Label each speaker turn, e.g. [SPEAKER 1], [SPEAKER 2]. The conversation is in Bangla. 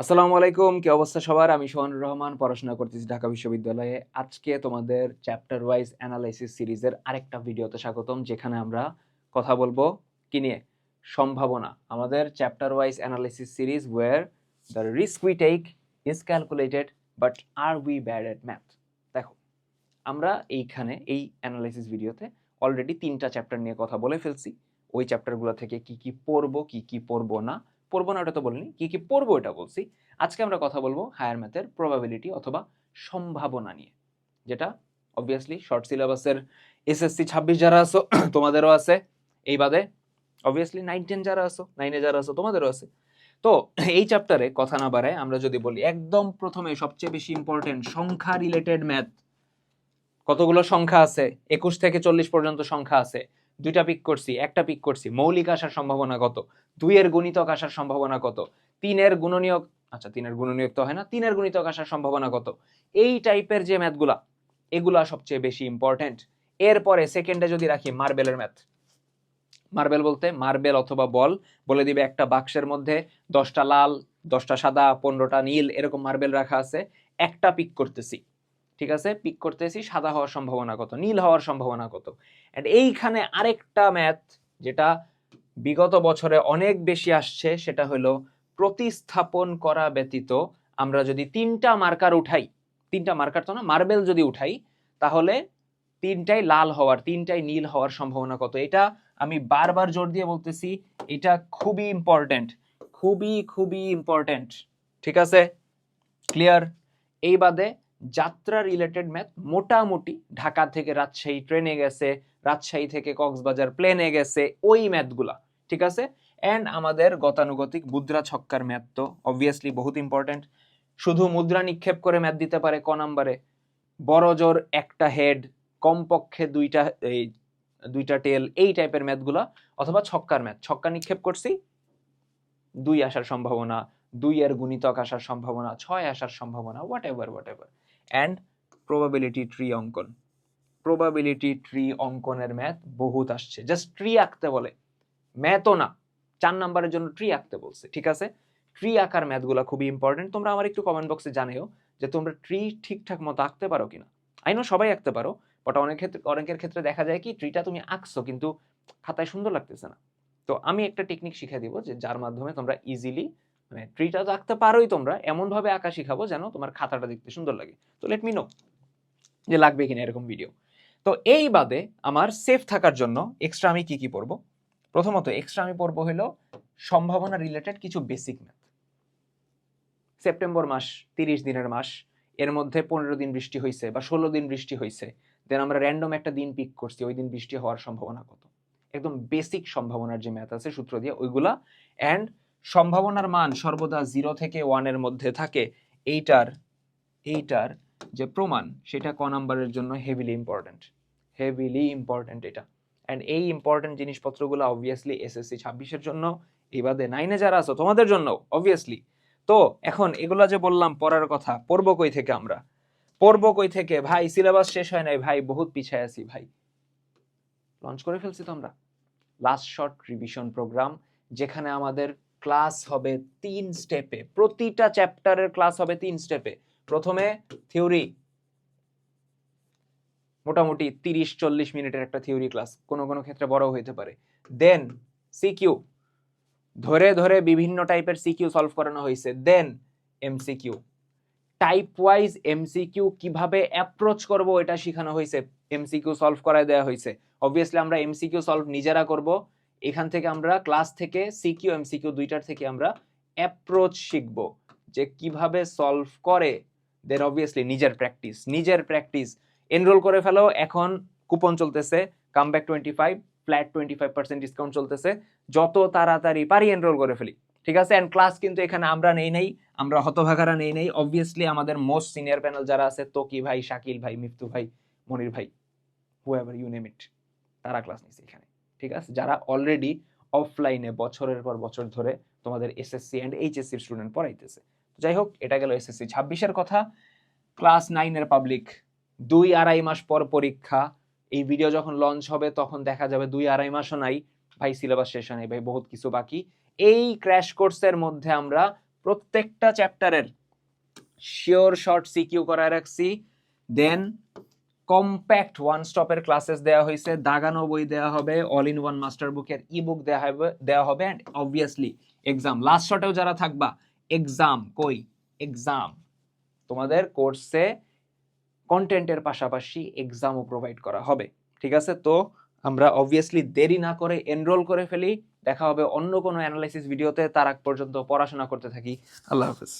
[SPEAKER 1] আসসালামু আলাইকুম, কি অবস্থা সবার? আমি সোহানুর রহমান, পড়াশোনা করতেছি ঢাকা বিশ্ববিদ্যালয়ে। আজকে তোমাদের চ্যাপ্টার ওয়াইজ অ্যানালাইসিস সিরিজের আরেকটা ভিডিওতে স্বাগতম, যেখানে আমরা কথা বলব কি নিয়ে? সম্ভাবনা। আমাদের chapter wise analysis series where the risk we take is calculated but are we bad at math দেখো, আমরা এইখানে এই অ্যানালাইসিস ভিডিওতে অলরেডি তিনটা চ্যাপ্টার নিয়ে কথা বলে ফেলছি। ওই চ্যাপ্টারগুলো থেকে কি কি পড়ব, কি কি পড়ব না পড়ব না, ওটা তো বলিনি। কি কি পড়ব এটা বলছি। আজকে আমরা কথা বলব হায়ার ম্যাথের প্রবাবিলিটি অথবা সম্ভাবনা নিয়ে, যেটা অবভিয়াসলি শর্ট সিলেবাসের এসএসসি ছাব্বিশ যারা আছো, তোমাদেরও আছে। এই বাদে অবভিয়াসলি নাইন টেন যারা আসো নাইনে যারা আসো তোমাদেরও আছে। তো এই চ্যাপ্টারে কথা না বাড়ায় আমরা যদি বলি, একদম প্রথমে সবচেয়ে বেশি ইম্পর্টেন্ট সংখ্যা রিলেটেড ম্যাথ কতগুলো সংখ্যা আছে? একুশ থেকে চল্লিশ পর্যন্ত সংখ্যা আছে। দুইটা পিক করছি, একটা পিক করছি। মৌলিক আসার সম্ভাবনা কত? দুইয়ের গুণিতক আসার সম্ভাবনা কত? তিনের গুণনীয়ক আচ্ছা তিনের গুণনীয়ক তো হয় না, তিনের গুণিতক আসার সম্ভাবনা কত? এই টাইপের যে ম্যাথগুলা এগুলা সবচেয়ে বেশি ইম্পর্টেন্ট এরপরে সেকেন্ডে যদি রাখি, মার্বেলের ম্যাথ মার্বেল বলতে মার্বেল অথবা বল, বলে দিবে একটা বাক্সের মধ্যে দশটা লাল, দশটা সাদা, পনেরোটা নীল, এরকম মার্বেল রাখা আছে। একটা পিক করতেছি। ঠিক আছে? পিক করতেছি, সাদা হওয়ার সম্ভাবনা কত? নীল হওয়ার সম্ভাবনা কত? অ্যান্ড এইখানে আরেকটা ম্যাথ যেটা বিগত বছরে অনেক বেশি আসছে, সেটা হলো প্রতিস্থাপন করা ব্যতীত আমরা যদি তিনটা মার্কার উঠাই, তিনটা মার্কার তো না মার্বেল যদি উঠাই, তাহলে তিনটাই লাল হওয়ার, তিনটাই নীল হওয়ার সম্ভাবনা কত? এটা আমি বারবার জোর দিয়ে বলতেছি, এটা খুবই ইম্পর্টেন্ট খুবই খুবই ইম্পর্টেন্ট ঠিক আছে? ক্লিয়ার এই বাদে যাত্রা রিলেটেড ম্যাথ মোটামুটি ঢাকা থেকে রাজশাহী ট্রেনে গেছে, রাজশাহী থেকে কক্সবাজার প্লেনে গেছে, ওই ম্যাথগুলা ঠিক আছে? অ্যান্ড আমাদের গতানুগতিক মুদ্রা ছক্কার ম্যাথ তো অবভিয়াসলি বহুত ইম্পর্টেন্ট শুধু মুদ্রা নিক্ষেপ করে ম্যাথ দিতে পারে ক নাম্বারে বড় জোর একটা হেড কমপক্ষে দুইটা, এই দুইটা টেল এই টাইপের ম্যাথগুলা অথবা ছক্কার ম্যাথ ছক্কা নিক্ষেপ করছি, দুই আসার সম্ভাবনা দুই এর গুণিতক আসার সম্ভাবনা, ছয় আসার সম্ভাবনা whatever whatever and probability tree অঙ্কন। প্রবাবিলিটি ট্রি অঙ্কনের ম্যাথ বহুত আসছে। জাস্ট ট্রি আঁকতে বলে। ম্যাথও না। চার নাম্বারের জন্য ট্রি আঁকতে বলছে। ঠিক আছে? ট্রি আঁকার ম্যাথগুলো খুবই ইম্পর্টেন্ট তোমরা আমার একটু কমেন্ট বক্সে জানিও যে তোমরা ট্রি ঠিকঠাক মতো আঁকতে পারো কিনা। আইনো সবাই আঁকতে পারো বাট অনেক ক্ষেত্রে, অনেকের ক্ষেত্রে দেখা যায় কি ট্রিটা তুমি আঁকছো, কিন্তু খাতায় সুন্দর লাগতেছে না। তো আমি একটা টেকনিক শিখে দিব যে যার মাধ্যমে তোমরা ইজিলি মানে ট্রিটা আঁকতে পারোই তোমরা এমন ভাবে আঁকা শিখাবো যেন তোমার খাতাটা দেখতে সুন্দর লাগে। তো লেট মি নো যে লাগবে কিনা এরকম ভিডিও তো এই বাদে আমার সেফ থাকার জন্য এক্সট্রা আমি কি কি পড়ব? প্রথমত এক্সট্রা আমি পড়ব হলো সম্ভাবনা রিলেটেড কিছু বেসিক ম্যাথ সেপ্টেম্বর মাস, তিরিশ দিনের মাস, এর মধ্যে পনেরো দিন বৃষ্টি হয়েছে বা ষোলো দিন বৃষ্টি হয়েছে দেন আমরা র্যান্ডম একটা দিন পিক করছি, ওই দিন বৃষ্টি হওয়ার সম্ভাবনা কত? একদম বেসিক সম্ভাবনার যে ম্যাথ আছে সূত্র দিয়ে ওইগুলা অ্যান্ড সম্ভাবনার মান সর্বদা জিরো থেকে ওয়ানের মধ্যে থাকে। এইটার এইটার যে প্রমাণ, সেটা ক নাম্বারের জন্য হেভিলি ইম্পর্ট্যান্ট হেভিলি ইম্পর্ট্যান্ট এটা। অ্যান্ড এই ইম্পর্ট্যান্ট জিনিসপত্রগুলো অবভিয়াসলি এসএসসি ছাব্বিশের জন্য, এই বাদে নাইনে যারা আছো, তোমাদের জন্য অবভিয়াসলি তো এখন এগুলা যে বললাম, পড়ার কথা, পড়ব কই থেকে আমরা? পড়ব কই থেকে? ভাই সিলেবাস শেষ হয় নাই, ভাই, বহুত পিছায় আছি, ভাই। লঞ্চ করে ফেলছি তো আমরা। লাস্ট শর্ট রিভিশন প্রোগ্রাম যেখানে আমাদের ক্লাস হবে তিন স্টেপে প্রতিটা চ্যাপ্টারের ক্লাস হবে তিন স্টেপে প্রথমে থিওরি মোটামুটি তিরিশ, চল্লিশ মিনিটের একটা থিওরি ক্লাস কোনো কোনো ক্ষেত্রে বড় হইতে পারে। দেন সিকিউ ধরে ধরে বিভিন্ন টাইপের সিকিউ সলভ করানো হয়েছে then MCQ type wise MCQ কীভাবে অ্যাপ্রোচ করব এটা শেখানো হয়েছে এমসিকিউ সলভ করায় দেওয়া হয়েছে অবভিয়াসলি আমরা এমসিকিউ সলভ নিজেরা করব। এখান থেকে আমরা ক্লাস থেকে সিকিউ এম এমসিকিউ দুইটার থেকে আমরা অ্যাপ্রোচ শিখব যে কীভাবে সলভ করে। দেন অবভিয়াসলি নিজের প্র্যাকটিস নিজের প্র্যাকটিস এনরোল করে ফেলো, এখন কুপন চলতেছে come back twenty five flat twenty five percent discount চলতেছে। যত তাড়াতাড়ি পারি এনরোল করে ফেলি, ঠিক আছে? অ্যান্ড ক্লাস কিন্তু এখানে আমরা নেই নেই, আমরা হতভাগারা নেই নেই। অবভিয়াসলি আমাদের মোস্ট সিনিয়র প্যানেল যারা আছে, তোকি ভাই, শাকিল ভাই, মিফতু ভাই, মনির ভাই হুএভার ইউ নেম ইট তারা ক্লাস নিচ্ছে এখানে। ঠিক আছে? যারা অলরেডি অফলাইনে বছরের পর বছর ধরে তোমাদের এসএসসি অ্যান্ড এইচএসসির স্টুডেন্ট পড়াইতেছে। যাই হোক, এটা গেল এসএসসি ছাব্বিশের কথা ক্লাস নাইনের পাবলিক দুই আড়াই মাস পর পরীক্ষা। এই ভিডিও যখন লঞ্চ হবে, তখন দেখা যাবে দুই আড়াই মাসও নাই। ভাই সিলেবাস শেষ হয় ভাই, বহুত কিছু বাকি। এই ক্র্যাশ কোর্সের মধ্যে আমরা প্রত্যেকটা চ্যাপ্টারের শিওর শর্ট সিকিউ করায় রাখছি। দেন কম্প্যাক্ট ওয়ান স্টপের ক্লাসেস দেওয়া হয়েছে, দাগানো বই দেওয়া হবে অল ইন ওয়ান মাস্টার বুকের ই বুক দেওয়া হবে দেওয়া হবে অ্যান্ড অবভিয়াসলি এক্সাম লাস্ট শটেও যারা থাকবা এক্সাম কই? এক্সাম তোমাদের কোর্সে কন্টেন্টের পাশাপাশি এক্সামও প্রোভাইড করা হবে। ঠিক আছে? তো আমরা অবভিয়াসলি দেরি না করে এনরোল করে ফেলি। দেখা হবে অন্য কোনো অ্যানালাইসিস ভিডিওতে তার আগ পর্যন্ত পড়াশোনা করতে থাকি। আল্লাহ হাফেজ।